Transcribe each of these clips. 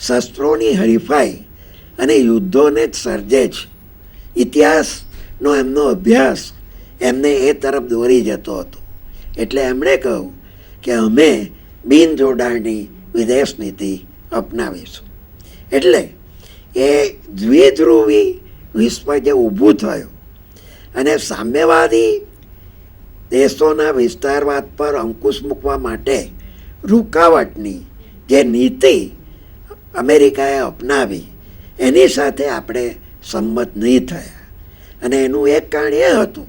શસ્ત્રોની હરીફાઈ અને યુદ્ધોને જ સર્જે છે. ઇતિહાસનો એમનો અભ્યાસ એમને એ તરફ દોરી જતો હતો. એટલે એમણે કહ્યું કે અમે બિન જોડાણની વિદેશ નીતિ અપનાવીશું. એટલે એ દ્વિધ્રુવી વિશ્વ જે ઊભું થયું અને સામ્યવાદી દેશોના વિસ્તારવાદ પર અંકુશ મૂકવા માટે રૂકાવટની જે નીતિ અમેરિકાએ અપનાવી. એની સાથે આપણે સંમત નહીં થયા. અને એનું એક કારણ એ હતું,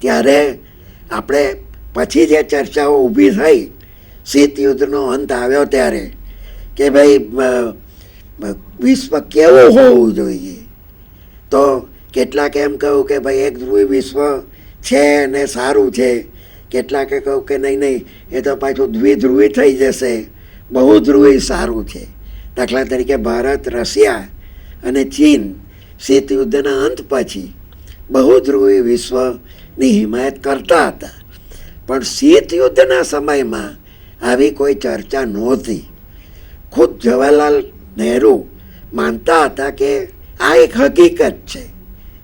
ત્યારે આપણે પછી જે ચર્ચાઓ ઊભી થઈ, શીત યુદ્ધનો અંત આવ્યો ત્યારે, કે ભાઈ વિશ્વ કેવું હોવું જોઈએ? તો કેટલાક એમ કહ્યું કે ભાઈ, એક ધ્રુવી વિશ્વ છે ને સારું છે. કેટલાકે કહ્યું કે નહીં નહીં, એ તો પાછું દ્વિધ્રુવી થઈ જશે. બહુધ્રુવી સારું છે. દાખલા તરીકે ભારત, રશિયા અને ચીન શીત યુદ્ધના અંત પછી બહુધ્રુવી વિશ્વની હિમાયત કરતા હતા. પણ શીત યુદ્ધના સમયમાં આવી કોઈ ચર્ચા નહોતી. ખુદ જવાહરલાલ નહેરુ માનતા હતા કે આ એક હકીકત છે.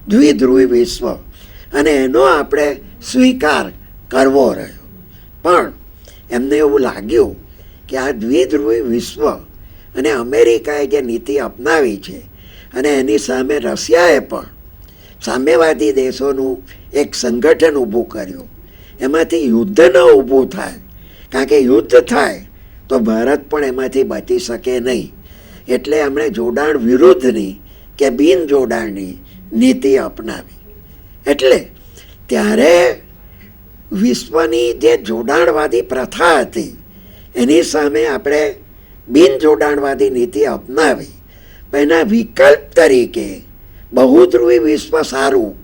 દ્વિધ્રુવી વિશ્વ અને એનો આપણે સ્વીકાર કરવો રહ્યો. પણ એમને એવું લાગ્યું કે આ દ્વિધ્રુવી વિશ્વ અને અમેરિકાએ જે નીતિ અપનાવી છે અને એની સામે રશિયાએ પણ સામ્યવાદી દેશોનું એક સંગઠન ઊભું કર્યું. એમાંથી યુદ્ધ ન ઊભું થાય. કારણ કે યુદ્ધ થાય તો ભારત પણ એમાંથી બચી શકે નહીં. એટલે એમણે જોડાણ વિરુદ્ધની કે બિન જોડાણની નીતિ અપનાવી. એટલે ત્યારે વિશ્વની જે જોડાણવાદી પ્રથા હતી, એની સામે આપણે બિન જોડાણવાદી નીતિ અપનાવી. એના વિકલ્પ તરીકે બહુધ્રુવી વિશ્વ સારું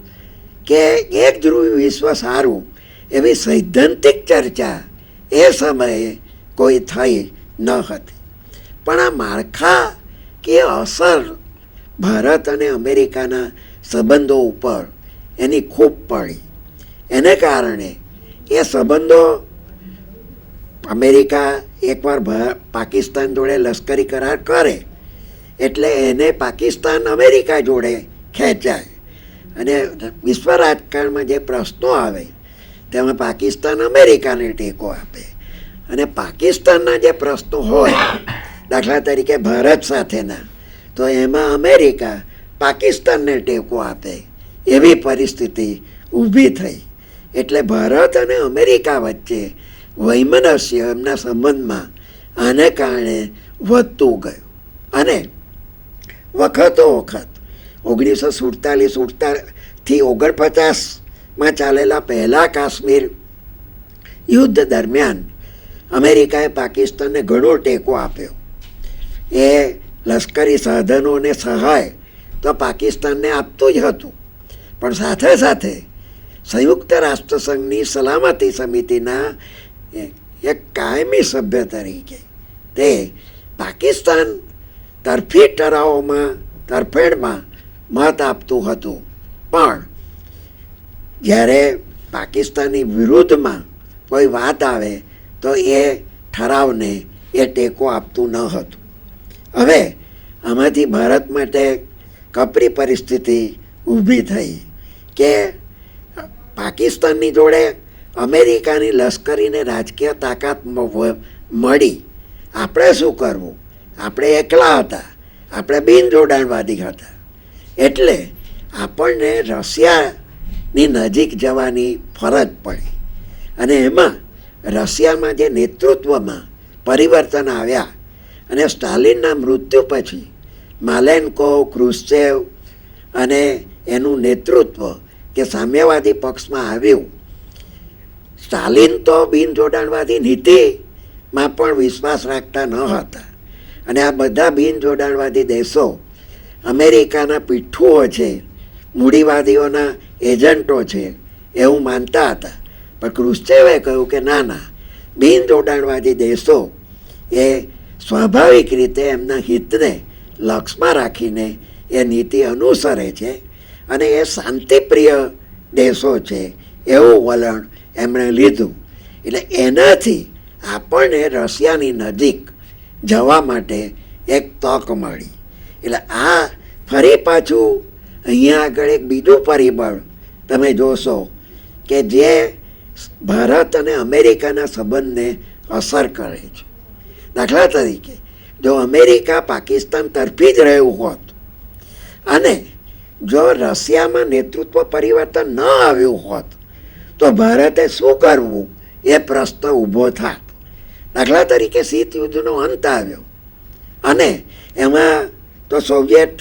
કે એક ધ્રુવી વિશ્વ સારું એવી સૈદ્ધાંતિક ચર્ચા એ સમયે કોઈ થઈ ન હતી. પણ આ માળખા કે અસર ભારત અને અમેરિકાના સંબંધો ઉપર એની ખૂબ પડી. એને કારણે એ સંબંધો અમેરિકા એકવાર પાકિસ્તાન જોડે લશ્કરી કરાર કરે, એટલે એને પાકિસ્તાન અમેરિકા જોડે ખેંચાય. અને વિશ્વ રાજકારણમાં જે પ્રશ્નો આવે, તેમાં પાકિસ્તાન અમેરિકાને ટેકો આપે. અને પાકિસ્તાનના જે પ્રશ્નો હોય, દાખલા તરીકે ભારત સાથેના, તો એમાં અમેરિકા પાકિસ્તાનને ટેકો આપે. એવી પરિસ્થિતિ ઊભી થઈ. એટલે ભારત અને અમેરિકા વચ્ચે વૈમનસ્ય એમના સંબંધમાં આને કારણે વધતું ગયું. અને વખતો વખત ઓગણીસો સુડતાલીસ ઉડતાથી ઓગણપચાસમાં ચાલેલા પહેલાં કાશ્મીર યુદ્ધ દરમિયાન અમેરિકાએ પાકિસ્તાનને ઘણો ટેકો આપ્યો. એ લશ્કરી સાધનોને સહાય તો પાકિસ્તાનને આપતું જ હતું. પણ સાથે સાથે સંયુક્ત રાષ્ટ્રસંઘની સલામતી સમિતિના એક કાયમી સભ્ય તરીકે. તે પાકિસ્તાન તરફી ઠરાવોમાં, તરફેણમાં મત આપતું હતું. પણ જ્યારે પાકિસ્તાનની વિરુદ્ધમાં કોઈ વાત આવે, તો એ ઠરાવને એ ટેકો આપતું ન હતું. હવે આમાંથી ભારત માટે કપરી પરિસ્થિતિ ઊભી થઈ કે પાકિસ્તાનની જોડે અમેરિકાની લશ્કરીને રાજકીય તાકાત મળી. આપણે શું કરવું? આપણે એકલા હતા. આપણે બિન જોડાણવાદી હતા. એટલે આપણને રશિયાની નજીક જવાની ફરજ પડી. અને એમાં રશિયામાં જે નેતૃત્વમાં પરિવર્તન આવ્યા અને સ્ટાલિનના મૃત્યુ પછી માલેન્કો ક્રુશ્ચેવ અને એનું નેતૃત્વ કે સામ્યવાદી પક્ષમાં આવ્યું સ્ટાલિન તો બિન જોડાણવાદી નીતિમાં પણ વિશ્વાસ રાખતા ન હતા. અને આ બધા બિન જોડાણવાદી દેશો અમેરિકાના પીઠ્ઠુઓ છે, મૂડીવાદીઓના એજન્ટો છે એવું માનતા હતા. પણ ક્રુશ્ચેવે કહ્યું કે ના ના, બિન જોડાણવાદી દેશો એ સ્વાભાવિક રીતે એમના હિતને લક્ષમાં રાખીને એ નીતિ અનુસરે છે અને એ શાંતિપ્રિય દેશો છે એવું વલણ એમણે લીધું. એટલે એનાથી આપણને રશિયાની નજીક જવા માટે એક તક મળી. એટલે આ ફરી પાછું અહીંયા આગળ એક બીજું પરિબળ તમે જોશો કે જે ભારત અને અમેરિકાના સંબંધને અસર કરે છે. દાખલા તરીકે, જો અમેરિકા પાકિસ્તાન તરફી જ રહ્યું હોત અને જો રશિયામાં નેતૃત્વ પરિવર્તન ન આવ્યું હોત તો ભારતે શું કરવું? એ પ્રશ્ન ઊભો થાત. દાખલા તરીકે શીત યુદ્ધનો અંત આવ્યો. અને એમાં તો સોવિયેટ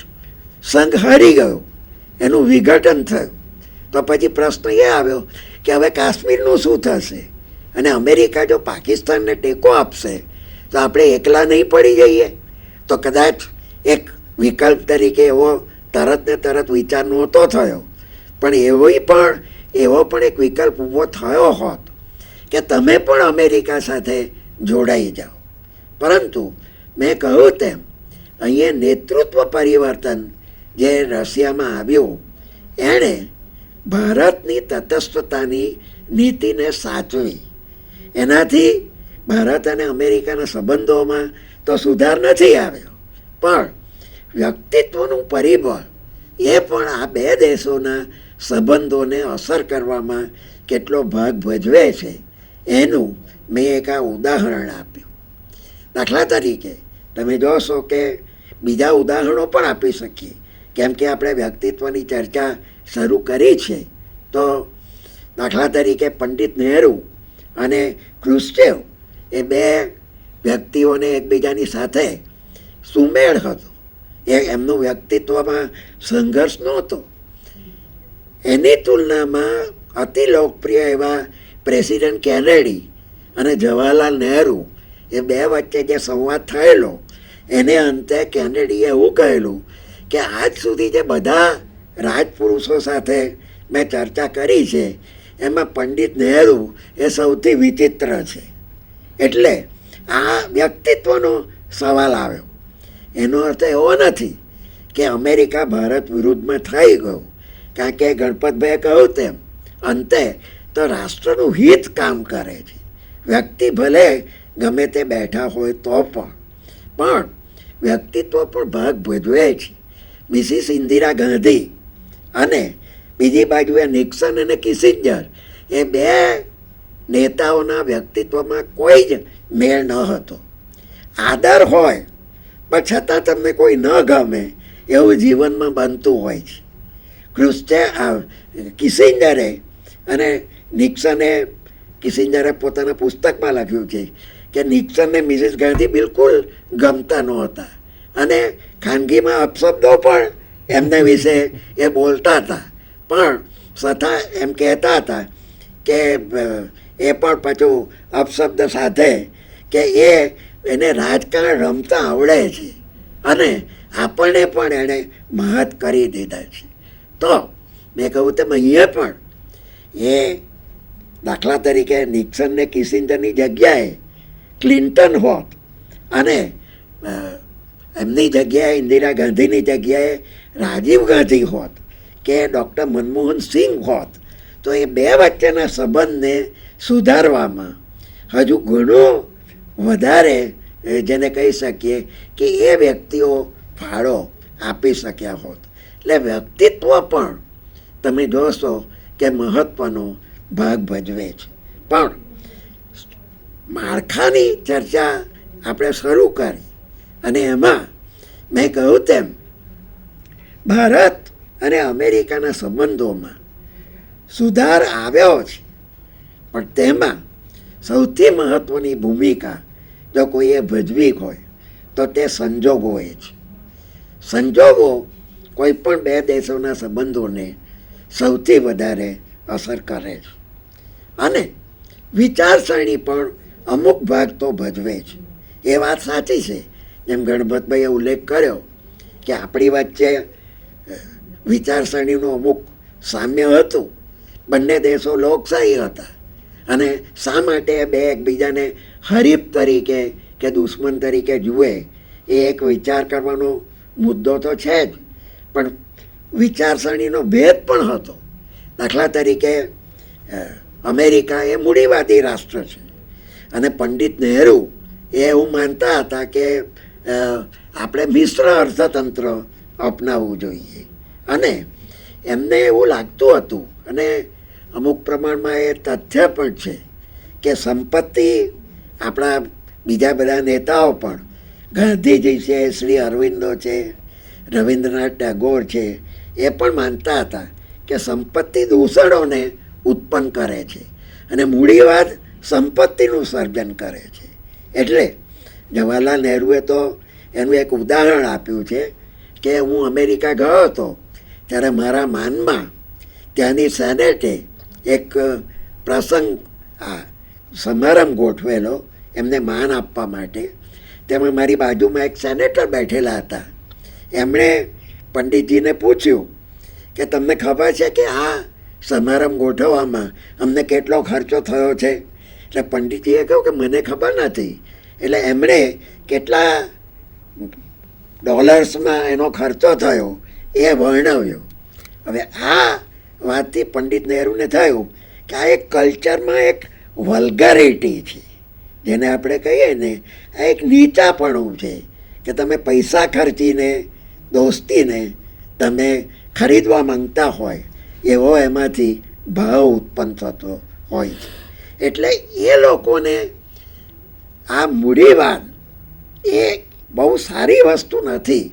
સંઘ હારી ગયો. એનું વિઘટન થયું. તો પછી પ્રશ્ન એ આવ્યો કે હવે કાશ્મીરનું શું થશે? અને અમેરિકા જો પાકિસ્તાનને ટેકો આપશે, તો આપણે એકલા નહીં પડી જઈએ? તો કદાચ એક વિકલ્પ તરીકે એવો તરત ને તરત વિચાર નહોતો થયો. પણ એવો પણ એવો પણ એક વિકલ્પ ઊભો થયો હોત કે તમે પણ અમેરિકા સાથે જોડાઈ જાઓ. પરંતુ મેં કહ્યું તેમ, અહીંયા નેતૃત્વ પરિવર્તન જે રશિયામાં આવ્યું, એણે ભારતની તટસ્થતાની નીતિને સાચવી. એનાથી ભારત અને અમેરિકાના સંબંધોમાં તો સુધાર નથી આવ્યો, પણ વ્યક્તિત્વનું પરિબળ એ પણ આ બે દેશોના સંબંધોને અસર કરવામાં કેટલો ભાગ ભજવે છે, એનું મેં એક આ ઉદાહરણ આપ્યું. દાખલા તરીકે, તમે જોશો કે બીજા ઉદાહરણો પણ આપી શકીએ. કેમ કે આપણે વ્યક્તિત્વની ચર્ચા શરૂ કરી છે, તો દાખલા તરીકે પંડિત નહેરુ અને ક્રુશ્ચેવ એ બે વ્યક્તિઓને એકબીજાની સાથે સુમેળ હતો. એ એમનું વ્યક્તિત્વમાં સંઘર્ષ નહોતો. એની તુલનામાં અતિ લોકપ્રિય એવા પ્રેસિડેન્ટ કેનેડી અને જવાહરલાલ નહેરુ એ બે વચ્ચે જે સંવાદ થયેલો, એને અંતે કેનેડીએ એવું કહેલું કે આજ સુધી જે બધા રાજપુરુષો સાથે મેં ચર્ચા કરી છે, એમાં પંડિત નહેરુ એ સૌથી વિચિત્ર છે. એટલે આ વ્યક્તિત્વનો સવાલ આવ્યો. એનો અર્થ એવો નથી કે અમેરિકા ભારત વિરુદ્ધમાં થઈ ગયું. કારણ કે ગણપતભાઈએ કહ્યું તેમ, અંતે તો રાષ્ટ્રનું હિત કામ કરે છે. વ્યક્તિ ભલે ગમે તે બેઠા હોય તો પણ. પણ વ્યક્તિત્વ પણ ભાગ ભજવે છે. મિસિસ ઇન્દિરા ગાંધી અને બીજી બાજુએ નિક્સન અને કિસિંજર એ બે નેતાઓના વ્યક્તિત્વમાં કોઈ જ મેળ ન હતો. આદર હોય, પણ છતાં તમને કોઈ ન ગમે એવું જીવનમાં બનતું હોય છે. ક્રુસ્ટે કિસિંજરે અને નિક્સને કિસિંજરે પોતાના પુસ્તકમાં લખ્યું છે કે નિક્સનને મિસિસ ગાંધી બિલકુલ ગમતા નહોતા અને ખાનગીમાં અપશબ્દો પણ એમને વિશે એ બોલતા હતા. પણ છતાં એમ કહેતા હતા કે એ પણ પાછું અપશબ્દ સાથે કે એ એને રાજકારણ રમતા આવડે છે અને આપણને પણ એણે મહત કરી દીધા છે. તો મેં કહ્યું, તેમ અહીંયા પણ એ દાખલા તરીકે નિક્સન ને કિસિંજરની જગ્યાએ ક્લિન્ટન હોત અને એમની જગ્યાએ ઇન્દિરા ગાંધીની જગ્યાએ રાજીવ ગાંધી હોત કે ડૉક્ટર મનમોહન સિંહ હોત, તો એ બે વચ્ચેના સંબંધને સુધારવામાં હજુ ઘણો વધારે જેને કહી શકીએ કે એ વ્યક્તિઓ ફાળો આપી શક્યા હોત. એટલે વ્યક્તિત્વ પણ તમે જોશો કે મહત્ત્વનો ભાગ ભજવે છે. પણ માળખાની ચર્ચા આપણે શરૂ કરી અને એમાં મેં કહ્યું તેમ ભારત અને અમેરિકાના સંબંધોમાં સુધાર આવ્યો છે. પણ તેમાં સૌથી મહત્ત્વની ભૂમિકા જો કોઈએ ભજવી હોય તો તે સંજોગોએ છે. સંજોગો કોઈ પણ બે દેશોના સંબંધોને સૌથી વધારે અસર કરે છે. અને વિચારસરણી પણ અમુક ભાગ તો ભજવે છે. એ વાત સાચી છે. જેમ ગણપતભાઈએ ઉલ્લેખ કર્યો કે આપણી વચ્ચે વિચારસરણીનું અમુક સામ્ય હતું. બંને દેશો લોકશાહી હતા. અને શા માટે બે એકબીજાને હરીફ તરીકે કે દુશ્મન તરીકે જુએ, એ એક વિચાર કરવાનો મુદ્દો તો છે જ. પણ વિચારસરણીનો ભેદ પણ હતો. દાખલા તરીકે અમેરિકા એ મૂડીવાદી રાષ્ટ્ર છે. અને પંડિત નહેરુ એ એવું માનતા હતા કે આપણે મિશ્ર અર્થતંત્ર અપનાવવું જોઈએ. અને એમને એવું લાગતું હતું, અને અમુક પ્રમાણમાં એ તથ્ય પણ છે કે સંપત્તિ આપણા બીજા બધા નેતાઓ પણ ગાંધીજી છે, શ્રી અરવિંદો છે રવિન્દ્રનાથ ટાગોર છે, એ પણ માનતા હતા કે સંપત્તિ દૂષણોને ઉત્પન્ન કરે છે અને મૂડીવાદ સંપત્તિનું સર્જન કરે છે. એટલે જવાહરલાલ નહેરુએ તો એનું એક ઉદાહરણ આપ્યું છે કે હું અમેરિકા ગયો હતો, ત્યારે મારા માનમાં ત્યાંની સેનેટે એક પ્રસંગ, આ સમારંભ ગોઠવેલો એમને માન આપવા માટે. તેમાં મારી બાજુમાં એક સેનેટર બેઠેલા હતા. એમણે પંડિતજીને પૂછ્યું કે તમને ખબર છે કે આ સમારંભ ગોઠવવામાં અમને કેટલો ખર્ચો થયો છે? એટલે પંડિતજીએ કહ્યું કે મને ખબર નથી. એટલે એમણે કેટલા ડોલર્સમાં એનો ખર્ચો થયો એ વર્ણવ્યો. હવે આ વાતથી પંડિત નહેરુને થયું કે આ એક કલ્ચરમાં એક વલ્ગારિટી છે, જેને આપણે કહીએ ને આ એક નીચાપણું છે, કે તમે પૈસા ખર્ચીને દોસ્તીને તમે ખરીદવા માંગતા હોય એવો એમાંથી ભાવ ઉત્પન્ન થતો હોય છે એટલે એ લોકોને આ મૂડીવાદ એ બહુ સારી વસ્તુ નથી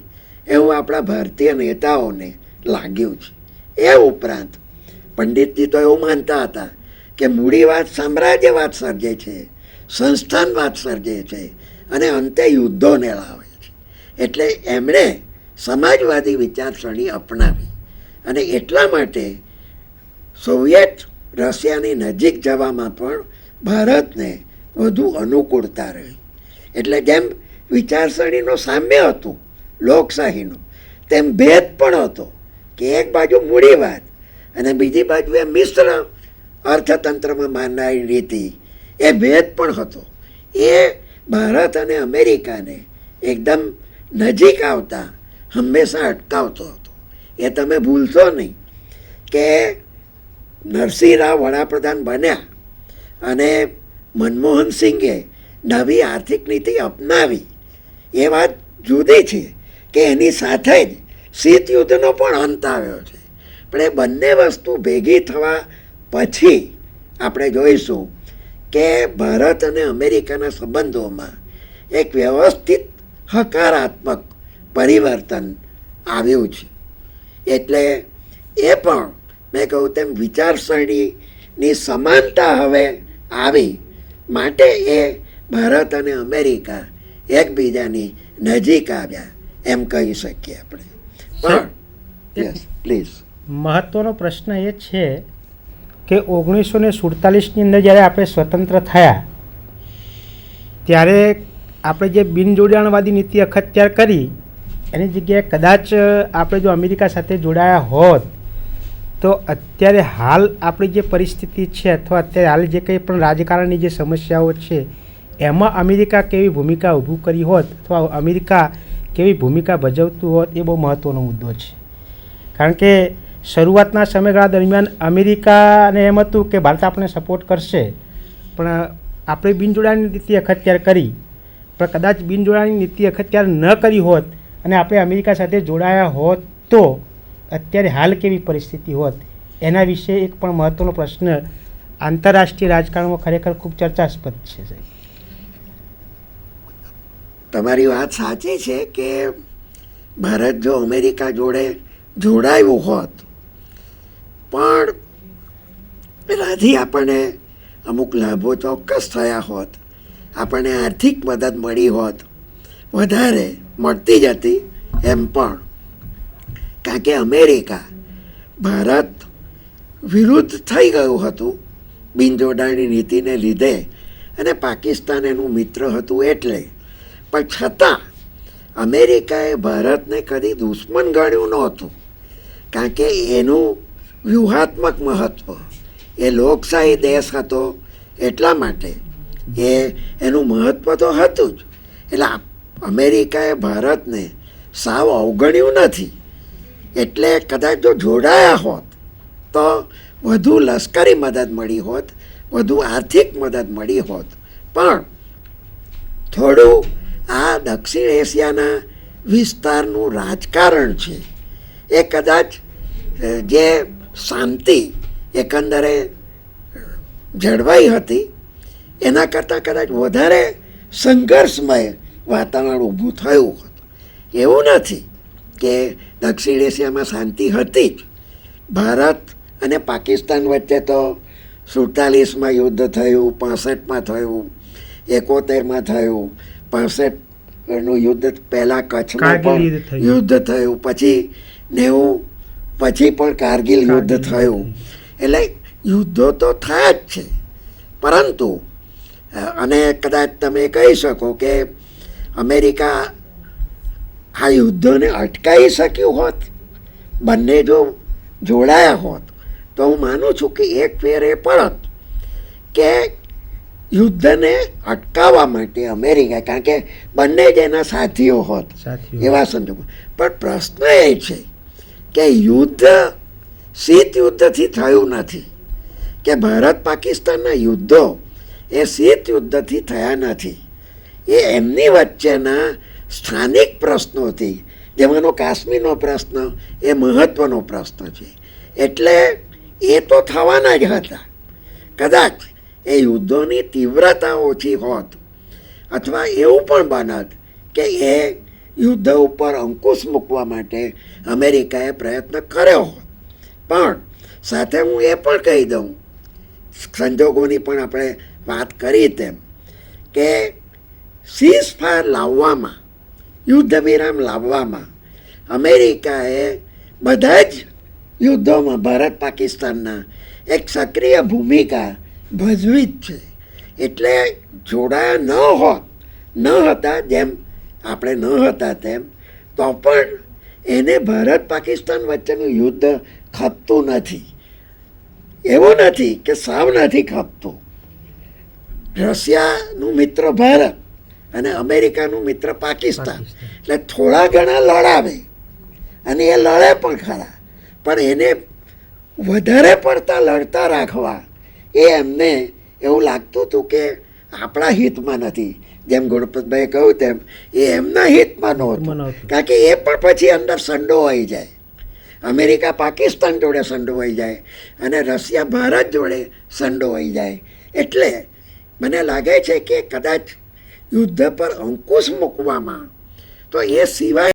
એવું આપણા ભારતીય નેતાઓને લાગ્યું છે એ ઉપરાંત પંડિતજી તો એવું માનતા હતા કે મૂડીવાદ સામ્રાજ્યવાદ સર્જે છે સંસ્થાનવાદ સર્જે છે અને અંતે યુદ્ધોને લાવે છે એટલે એમણે સમાજવાદી વિચારસરણી અપનાવી અને એટલા માટે સોવિયેત રશિયાની નજીક જવામાં પણ ભારતને વધુ અનુકૂળતા રહી. એટલે જેમ વિચારસરણીનો સામ્ય હતું, લોકશાહીનું, તેમ ભેદ પણ હતો કે એક બાજુ મૂડીવાદ અને બીજી બાજુ એ મિશ્ર અર્થતંત્રમાં માનનારી રીતિ એ ભેદ પણ હતો. એ ભારત અને અમેરિકાને એકદમ નજીક આવતા હંમેશા અટકાવતો હતો. એ તમે ભૂલશો નહીં કે નરસિંહ રાવ વડાપ્રધાન બન્યા અને મનમોહન સિંઘે નવી આર્થિક નીતિ અપનાવી. એ વાત જુદી છે કે એની સાથે જ શીત યુદ્ધનો પણ અંત આવ્યો છે. પણ એ બંને વસ્તુ ભેગી થવા પછી આપણે જોઈશું કે ભારત અને અમેરિકાના સંબંધોમાં એક વ્યવસ્થિત હકારાત્મક પરિવર્તન આવ્યું છે. એટલે એ પણ મેં કહું તેમ વિચારસરણીની સમાનતા હવે આવી માટે એ ભારત અને અમેરિકા એકબીજાની નજીક આવ્યા એમ કહી શકીએ આપણે. પણ યસ પ્લીઝ મહત્ત્વનો પ્રશ્ન એ છે કે ઓગણીસો ને સુડતાલીસની અંદર જ્યારે આપણે સ્વતંત્ર થયા ત્યારે આપણે જે બિનજોડાણવાદી નીતિ અખત્યાર કરી એની જગ્યાએ કદાચ આપણે જો અમેરિકા સાથે જોડાયા હોત, તો અત્યારે હાલ આપણી જે પરિસ્થિતિ છે અથવા અત્યારે હાલ જે કંઈ પણ રાજકારણની જે સમસ્યાઓ છે, એમાં અમેરિકા કેવી ભૂમિકા ઊભું કરી હોત અથવા અમેરિકા કેવી ભૂમિકા ભજવતું હોત એ બહુ મહત્ત્વનો મુદ્દો છે. કારણ કે શરૂઆતના સમયગાળા દરમિયાન અમેરિકાને એમ હતું કે ભારત આપણને સપોર્ટ કરશે, પણ આપણે બિનજોડાણની નીતિ અખત્યાર કરી, પણ કદાચ બિનજોડાણની નીતિ અખત્યાર ન કરી હોત અને આપણે અમેરિકા સાથે જોડાયા હોત તો અત્યારે હાલ કેવી પરિસ્થિતિ હોત? એના વિશે એક પણ મહત્ત્વનો પ્રશ્ન આંતરરાષ્ટ્રીય રાજકારણમાં ખરેખર ખૂબ ચર્ચાસ્પદ છે તમારી વાત સાચી છે કે ભારત જો અમેરિકા જોડે જોડાયું હોત, પણ એનાથી આપણને અમુક લાભો ચોક્કસ થયા હોત, આપણને આર્થિક મદદ મળી હોત, વધારે મળતી જ હતી એમ પણ. કારણ કે અમેરિકા ભારત વિરુદ્ધ થઈ ગયું હતું બિનજોડાણની નીતિને લીધે અને પાકિસ્તાન એનું મિત્ર હતું એટલે. પણ છતાં અમેરિકાએ ભારતને કદી દુશ્મન ગણ્યું નહોતું. કારણ કે એનું વ્યૂહાત્મક મહત્ત્વ એ લોકશાહી દેશ હતો એટલા માટે એ એનું મહત્ત્વ તો હતું જ. એટલે અમેરિકાએ ભારતને સાવ અવગણ્યું નથી. એટલે કદાચ જો જોડાયા હોત, તો વધુ લશ્કરી મદદ મળી હોત, વધુ આર્થિક મદદ મળી હોત. પણ થોડું આ દક્ષિણ એશિયાના વિસ્તારનું રાજકારણ છે. એ કદાચ જે શાંતિ એકંદરે જળવાઈ હતી, એના કરતાં કદાચ વધારે સંઘર્ષમય વાતાવરણ ઊભું થયું એવું નથી કે દક્ષિણ એશિયામાં શાંતિ હતી જ. ભારત અને પાકિસ્તાન વચ્ચે તો સુડતાલીસમાં યુદ્ધ થયું પાસઠમાં થયું એકોતેરમાં થયું. પાસઠનું યુદ્ધ પહેલાં કચ્છમાં પણ યુદ્ધ થયું. પછી નેવું પછી પણ કારગિલ યુદ્ધ થયું. એટલે યુદ્ધો તો થયા જ છે. પરંતુ અને કદાચ તમે કહી શકો કે અમેરિકા આ યુદ્ધોને અટકાવી શક્યું હોત બંને જો જોડાયા હોત તો હું માનું છું કે એક ફેર એ પડત કે યુદ્ધને અટકાવવા માટે અમેરિકા કારણ કે બંને જ એના સાથીઓ હોત એવા સંજોગો. પણ પ્રશ્ન એ છે કે યુદ્ધ શીત યુદ્ધથી થયું નથી કે ભારત પાકિસ્તાનના યુદ્ધો એ શીત યુદ્ધથી થયા નથી. એ એમની વચ્ચેના સ્થાનિક પ્રશ્નોથી, જેમાંનો કાશ્મીરનો પ્રશ્ન એ મહત્ત્વનો પ્રશ્ન છે. એટલે એ તો થવાના જ હતા. કદાચ એ યુદ્ધોની તીવ્રતા ઓછી હોત, અથવા એવું પણ બનત કે એ યુદ્ધ ઉપર અંકુશ મૂકવા માટે અમેરિકાએ પ્રયત્ન કર્યો હોત. પણ સાથે હું એ પણ કહી દઉં, સંજોગોની પણ આપણે વાત કરી તેમ, કે સીઝ ફાયર લાવવામાં યુદ્ધ વિરામ લાવવામાં, અમેરિકાએ બધા જ યુદ્ધોમાં ભારત પાકિસ્તાનના એક સક્રિય ભૂમિકા ભજવી જ છે. એટલે જોડાયા ન હોત, ન હતા જેમ આપણે ન હતા તેમ, તો પણ એને ભારત પાકિસ્તાન વચ્ચેનું યુદ્ધ ખપતું નથી. એવું નથી કે સાવ નથી ખપતું. રશિયાનું મિત્ર ભારત અને અમેરિકાનું મિત્ર પાકિસ્તાન. એટલે થોડા ઘણા લડાવે અને એ લડે પણ ખરા. પણ એને વધારે પડતા લડતા રાખવા એ એમને એવું લાગતું હતું કે આપણા હિતમાં નથી. જેમ ગુણપતભાઈએ કહ્યું તેમ એ એમના હિતમાં નહોતું. નહોતું. કારણ કે એ પણ પછી અંદર સંડોવાઈ જાય. અમેરિકા પાકિસ્તાન જોડે સંડોવાઈ જાય અને રશિયા ભારત જોડે સંડોવાઈ જાય. એટલે મને લાગે છે કે કદાચ યુદ્ધ પર અંકુશ મૂકવામાં. તો એ સિવાય